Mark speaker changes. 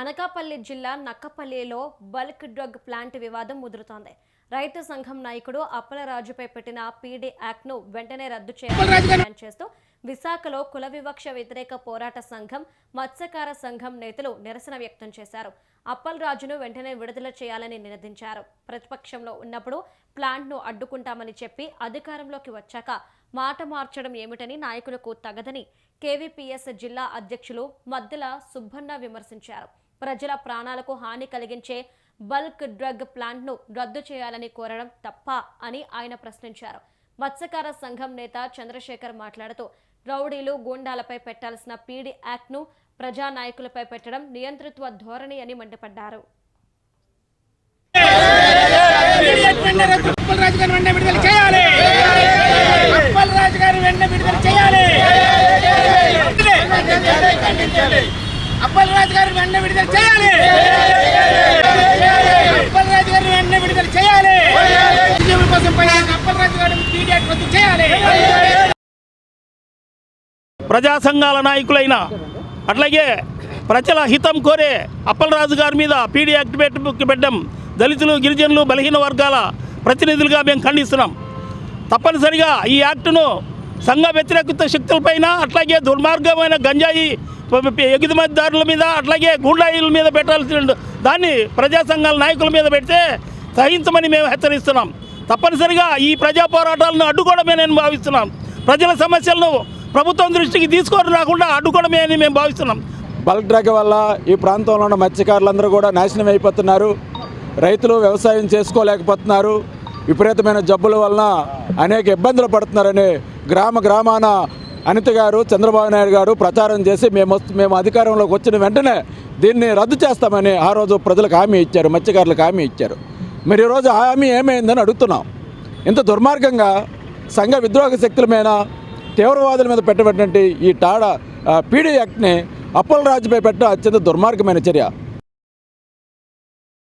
Speaker 1: అనకాపల్లి జిల్లా నక్కపల్లిలో bulk drug plant వివాదం ముదురుతోంది. రైతు సంఘం నాయకుడు అప్పలరాజుపై పెట్టిన పీడీ యాక్ట్ను వెంటనే రద్దు చేయాలని చేస్తూ విశాఖలో కుల వివక్ష వ్యతిరేక పోరాట సంఘం మత్స్యకార సంఘం నేతలు నిరసన వ్యక్తం చేశారు. అప్పల్ రాజును వెంటనే విడుదల చేయాలని నినదించారు. ప్రతిపక్షంలో ఉన్నప్పుడు ప్లాంట్ను అడ్డుకుంటామని చెప్పి అధికారంలోకి వచ్చాక మాట మార్చడం ఏమిటని నాయకులకు తగదని కేవీపీఎస్ జిల్లా అధ్యక్షులు మద్దెల సుబ్బన్న విమర్శించారు ప్రజల ప్రాణాలకు హాని కలిగించే బల్క్ డ్రగ్ ప్లాంట్ను రద్దు చేయాలని కోరడం తప్ప అని ఆయన ప్రశ్నించారు మత్స్యకార సంఘం నేత చంద్రశేఖర్ మాట్లాడుతూ రౌడీలు గూండాలపై పెట్టాల్సిన పీడీ యాక్ట్ను ప్రజానాయకులపై పెట్టడం నియంతృత్వ ధోరణి అని మండిపడ్డారు
Speaker 2: చేయాలి వెంటనే విడుదల చేయాలి. అప్పల్ రాజు గారిని వెంటనే విడుదల చేయాలి. అప్పల్ రాజు గారిని వెంటనే విడుదల చేయాలి. ఉద్యోగుల కోసం పైన అప్పల్ రాజు గారిని పీడియాట్ రద్దు చేయాలి.
Speaker 3: ప్రజా సంఘాల నాయకులైన అట్లాగే ప్రజల హితం కోరే అప్పలరాజు గారి మీద పీడీ యాక్ట్ పెట్టి పెట్టడం దళితులు గిరిజనులు బలహీన వర్గాల ప్రతినిధులుగా మేము ఖండిస్తున్నాం. తప్పనిసరిగా ఈ యాక్టును సంఘ వ్యతిరేకత శక్తులపైన అట్లాగే దుర్మార్గమైన గంజాయి ప- ఎగుమతిదారుల మీద అట్లాగే గుండాయిల మీద పెట్టాల్సిన దాన్ని ప్రజా సంఘాల నాయకుల మీద పెడితే సహించమని మేము హెచ్చరిస్తున్నాం. తప్పనిసరిగా ఈ ప్రజా పోరాటాలను అడ్డుకోవడమే నేను భావిస్తున్నాం. ప్రజల సమస్యలను ప్రభుత్వం దృష్టికి తీసుకొని రాకుండా అడ్డుకోవడమే అని మేము భావిస్తున్నాం.
Speaker 4: బల్క్ డ్రగ్ వల్ల ఈ ప్రాంతంలో ఉన్న మత్స్యకారులందరూ కూడా నాశనం అయిపోతున్నారు. రైతులు వ్యవసాయం చేసుకోలేకపోతున్నారు. విపరీతమైన జబ్బుల వలన అనేక ఇబ్బందులు పడుతున్నారని గ్రామ గ్రామాన అనిత గారు చంద్రబాబు నాయుడు గారు ప్రచారం చేసి మేము మేము అధికారంలోకి వచ్చిన వెంటనే దీన్ని రద్దు చేస్తామని ఆ రోజు ప్రజలకు హామీ ఇచ్చారు మత్స్యకారులకు హామీ ఇచ్చారు. మరి ఈరోజు ఆ హామీ ఏమైందని అడుగుతున్నాం. ఇంత దుర్మార్గంగా సంఘ విద్రోహ శక్తుల మీద తీవ్రవాదుల మీద పెట్టబడినటువంటి ఈ టాడా పీడీ యాక్ట్ని అప్పల రాజుపై పెట్టడం అత్యంత దుర్మార్గమైన చర్య.